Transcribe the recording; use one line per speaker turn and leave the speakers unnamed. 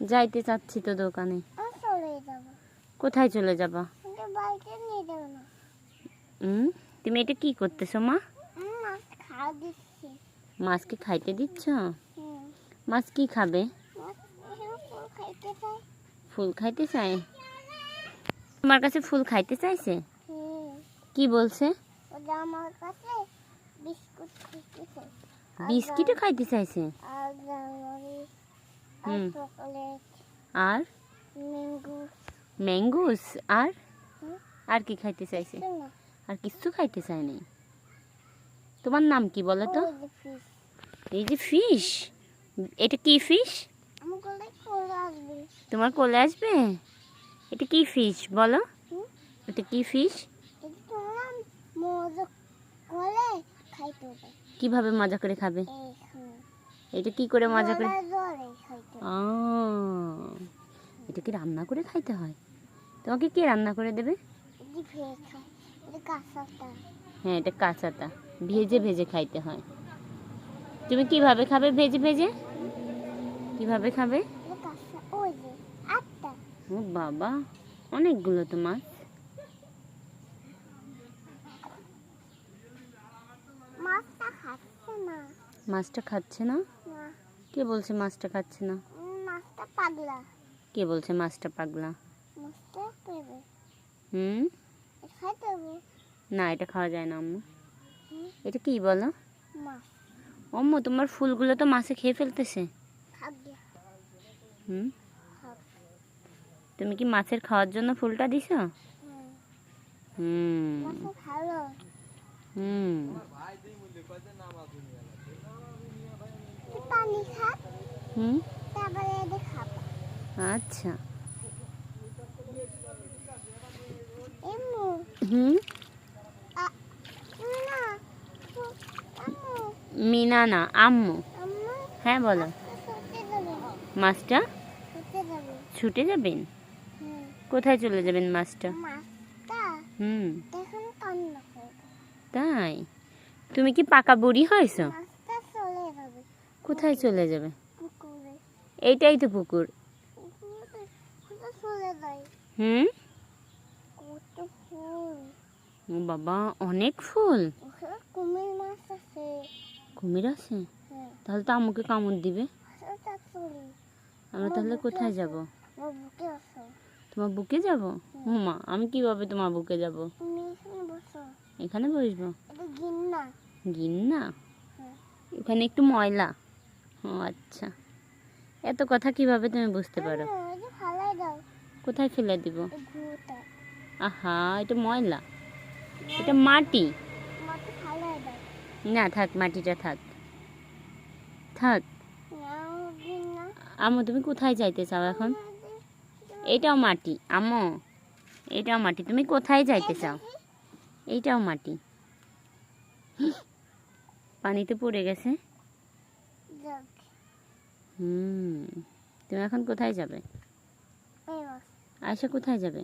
যাইতে চাচ্ছি তো দোকানে। কোথায় চলে যাবা? হুম তুমি এটা কি করতেছো মা? মাছকে খাইতে দিচ্ছ? মাছ কি খাবে?
ফুল খাইতে চাই।
তোমার কাছে ফুল খাইতে চাইছে? কি বলছে? বিস্কিটও খাইতে চাইছে? হুম। আর?
Mango
mangoes. আর? আর কি খাইতে চাইছে? আর কিচ্ছু খাইতে চায় নাই। তোমার নাম কি বলো তো। এই যে ফিশ। এটা কি ফিশ? তোমার কোলে আসবে? এটা কি ফিশ? বলো। এটা কি ফিশ? কীভাবে মজা করে খাবে? এটা কি করে মজা করে
জলে জলে খাইতে হবে
আহ, এটা কি রান্না করে খাইতে হয়? তোমাকে কে রান্না করে দেবে? হ্যাঁ এটা কাঁচাটা ভেজে ভেজে খাইতে হয়। তুমি কীভাবে খাবে ভেজে ভেজে? কীভাবে খাবে? ও বাবা অনেকগুলো তো মাছ।
মাছটা খাচ্ছে না?
কে বলছে মাছটা খাচ্ছে না?
মাছটা পাগলা।
কে বলছে মাছটা পাগলা?
মাছটা পেবে
হুম? না এটা খাওয়া যায় না আম্মু। এটা কি বলো? আম্মু তোমার ফুলগুলো তো মাছে খেয়ে ফেলতেছে। হুম? তুমি কি মাছের খাওয়ার জন্য ফুলটা দিছো?
হুম।
হুম। হুম? আচ্ছা। হুম? মিনা না আম্মু। হ্যাঁ বলো। মাছটা ছুটে যাবেন? কোথায় চলে যাবেন মাছটা হুম। তাই? তুমি কি পাকা বুড়ি হয়েছো? কোথায় চলে যাবে? এইটাই তো পুকুর। হুম? ও বাবা অনেক ফুল।
কুমির মাছ আছে।
কুমির আছে?
হ্যাঁ।
তাহলে তো আমাকে কামড় দিবে।
ওটা
আমরা তাহলে কোথায় যাব? তোমার বুকে যাব? হুমা। আমি কীভাবে তোমার বুকে যাব?
এখানে
বসবো?
গিন্না।
গিন্না?
হ্যাঁ।
ওখানে একটু ময়লা। ও আচ্ছা। এত কথা কীভাবে তুমি বুঝতে পারো? কোথায় ফেলে দিব? আহা, এটা ময়লা। এটা মাটি। না, থাক, মাটিটা থাক। থাক। আম্মু তুমি কোথায় যাইতে চাও এখন? এইটাও মাটি। আম্মু এইটাও মাটি। তুমি কোথায় যাইতে চাও? এইটাও মাটি। পানিতে পড়ে গেছে। হুম। তুমি এখন কোথায় যাবে? আয়সা কোথায় যাবে?